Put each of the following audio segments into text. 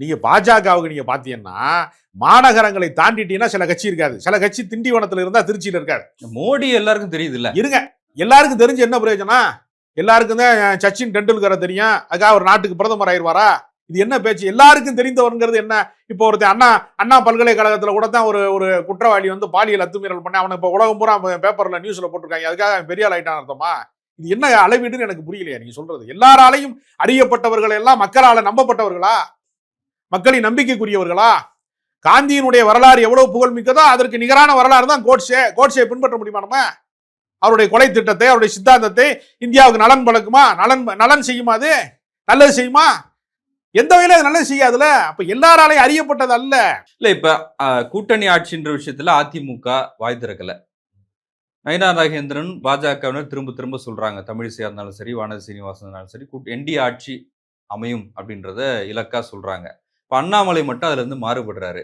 நீங்க பாஜகவுக்கு நீங்க பாத்தீங்கன்னா மாநகரங்களை தாண்டிட்டீங்கன்னா சில கட்சி இருக்காது. சில கட்சி திண்டிவனத்துல இருந்தா திருச்சியில இருக்காது. மோடி எல்லாருக்கும் தெரியுது இல்ல இருங்க. எல்லாருக்கும் தெரிஞ்சு என்ன பிரயோஜனம்? எல்லாருக்கும் தான் சச்சின் டெண்டுல்கரை தெரியும். அதுக்காக ஒரு நாட்டுக்கு பிரதமர் ஆயிடுவாரா இது என்ன பேச்சு? எல்லாருக்கும் தெரிந்தவருங்கிறது என்ன? இப்போ ஒருத்தன் அண்ணா அண்ணா பல்கலைக்கழகத்துல கூட தான் ஒரு ஒரு குற்றவாளி வந்து பாலியல் அத்துமீறல் பண்ணி அவனை இப்போ உலகம் பூரா பேப்பர்ல நியூஸ்ல போட்டிருக்காங்க. அதுக்காக அவன் பெரிய ஆள் ஆயிட்டான் அர்த்தமா? இது என்ன அளவீடுன்னு எனக்கு புரியலையா நீங்க சொல்றது. எல்லாராலையும் அறியப்பட்டவர்கள் எல்லாம் மக்களால நம்பப்பட்டவர்களா? மக்களின் நம்பிக்கைக்குரியவர்களா? காந்தியினுடைய வரலாறு எவ்வளவு புகழ்மிக்கதோ அதற்கு நிகரான வரலாறு தான் கோட்ஸே. கோட்ஸையை பின்பற்ற முடியுமா நம்ம? அவருடைய கொலை திட்டத்தை அவருடைய சித்தாந்தத்தை இந்தியாவுக்கு நலன் பழக்குமா நலன் நலன் செய்யுமா அது? நல்லது செய்யுமா? எந்த வகையில அது நல்லது செய்யாதுல அப்ப எல்லாராலையும் அறியப்பட்டது அல்ல. இல்ல இப்ப கூட்டணி ஆட்சின்ற விஷயத்துல அதிமுக வாய் திறக்கல. நயினா நாகேந்திரன் பாஜகவினர் திரும்ப திரும்ப சொல்றாங்க. தமிழிசையா இருந்தாலும் சரி வானதி சீனிவாசன் இருந்தாலும் சரி என்டி ஆட்சி அமையும் அப்படின்றத இலக்கா சொல்றாங்க. அண்ணாமலை மட்டும் அதுல இருந்து மாறுபடுறாரு.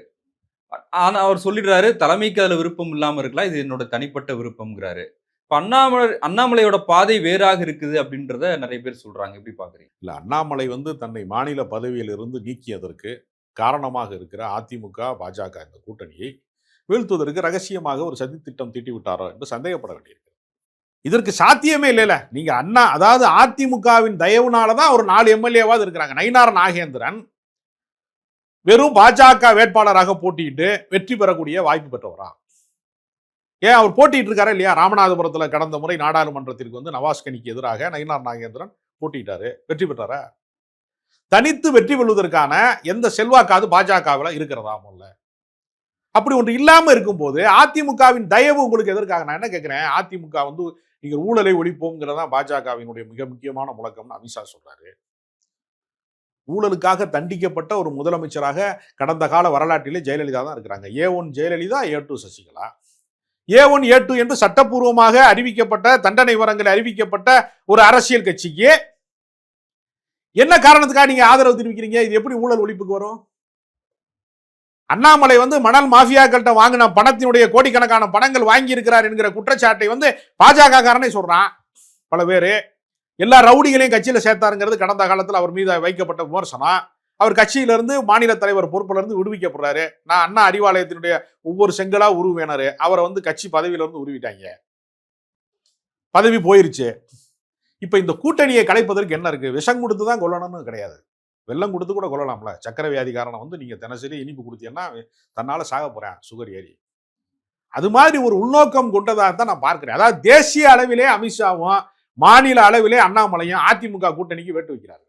ஆனா அவர் சொல்லிடுறாரு தலைமைக்கு அதுல விருப்பம் இல்லாம இருக்கலாம் இது என்னோட தனிப்பட்ட விருப்பம்ங்கிறாரு. இப்போ அண்ணாமலை அண்ணாமலையோட பாதை வேறாக இருக்குது அப்படின்றத நிறைய பேர் சொல்றாங்க. எப்படி பாக்குறீங்க? இல்ல அண்ணாமலை வந்து தன்னை மாநில பதவியில் இருந்து நீக்கியதற்கு காரணமாக இருக்கிற அதிமுக பாஜக இந்த கூட்டணியை வீழ்த்துவதற்கு ரகசியமாக ஒரு சதி திட்டம் தீட்டி விட்டாரோ என்று சந்தேகப்பட வேண்டியிருக்கு இதற்கு சாத்தியமே இல்லைல்ல நீங்க அண்ணா அதாவது அதிமுகவின் தயவுனால தான் ஒரு நாலு எம்எல்ஏவாவது இருக்கிறாங்க. நயினார் நாகேந்திரன் வெறும் பாஜக வேட்பாளராக போட்டியிட்டு வெற்றி பெறக்கூடிய வாய்ப்பு பெற்றவரா? ஏன் அவர் போட்டிட்டு இருக்காரா இல்லையா? ராமநாதபுரத்தில் கடந்த முறை நாடாளுமன்றத்திற்கு வந்து நவாஸ் கனிக்கு எதிராக நயினார் நாகேந்திரன் போட்டிட்டாரு வெற்றி பெற்றாரா? தனித்து வெற்றி பெறுவதற்கான எந்த செல்வாக்காவது பாஜகவில் இருக்கிறதா முதல்ல? அப்படி ஒன்று இல்லாமல் இருக்கும்போது அதிமுகவின் தயவு உங்களுக்கு எதற்காக? நான் என்ன கேட்குறேன்? அதிமுக வந்து நீங்கள் ஊழலை ஒழிப்போங்கிறதா பாஜகவினுடைய மிக முக்கியமான முழக்கம்னு அமித்ஷா சொல்கிறாரு ஊழலுக்காக தண்டிக்கப்பட்ட ஒரு முதலமைச்சராக கடந்த கால வரலாற்றிலே ஜெயலலிதா தான் இருக்கிறாங்க. A one Jayalalithaa A two Sasikala. A one A two என்று சட்டப்பூர்வமாக அறிவிக்கப்பட்ட தண்டனை வரங்கள் அறிவிக்கப்பட்ட ஒரு அரசியல் கட்சிக்கு என்ன காரணத்துக்காக நீங்க ஆதரவு தெரிவிக்கிறீங்க? இது எப்படி ஊழல் ஒழிப்புக்கு வரும்? அண்ணாமலை வந்து மணல் மாஃபியாக்கள்கிட்ட வாங்கின பணத்தினுடைய கோடிக்கணக்கான பணங்கள் வாங்கி இருக்கிறார் என்கிற குற்றச்சாட்டை வந்து பாஜக காரனே சொல்றான். பல பேரு. எல்லா ரவுடிகளையும் கட்சியில் சேர்த்தாருங்கிறது கடந்த காலத்தில் அவர் மீது வைக்கப்பட்ட விமர்சனம். அவர் கட்சியிலிருந்து மாநில தலைவர் பொறுப்பிலிருந்து விடுவிக்கப்படுறாரு. நான் அண்ணா அறிவாலயத்தினுடைய ஒவ்வொரு செங்கலா உருவினாரு. அவரை வந்து கட்சி பதவியிலிருந்து உருவிட்டாங்க பதவி போயிருச்சு. இப்போ இந்த கூட்டணியை கலைப்பதற்கு என்ன இருக்கு? விஷம் கொடுத்து தான் கொல்லணும்னு கிடையாது. வெள்ளம் கொடுத்து கூட கொல்லலாம்ல. சக்கர வியாதிக்காரனை வந்து நீங்கள் தினசரி இனிப்பு கொடுத்தீங்கன்னா தன்னால் சாக போகிறேன் சுகர் ஏறி. அது மாதிரி ஒரு உள்நோக்கம் கொண்டதாக தான் நான் பார்க்குறேன். அதாவது தேசிய அளவிலே அமித்ஷாவும் மாநில அளவிலே அண்ணாமலையும் அதிமுக கூட்டணிக்கு வெட்டு வைக்கிறார்கள்.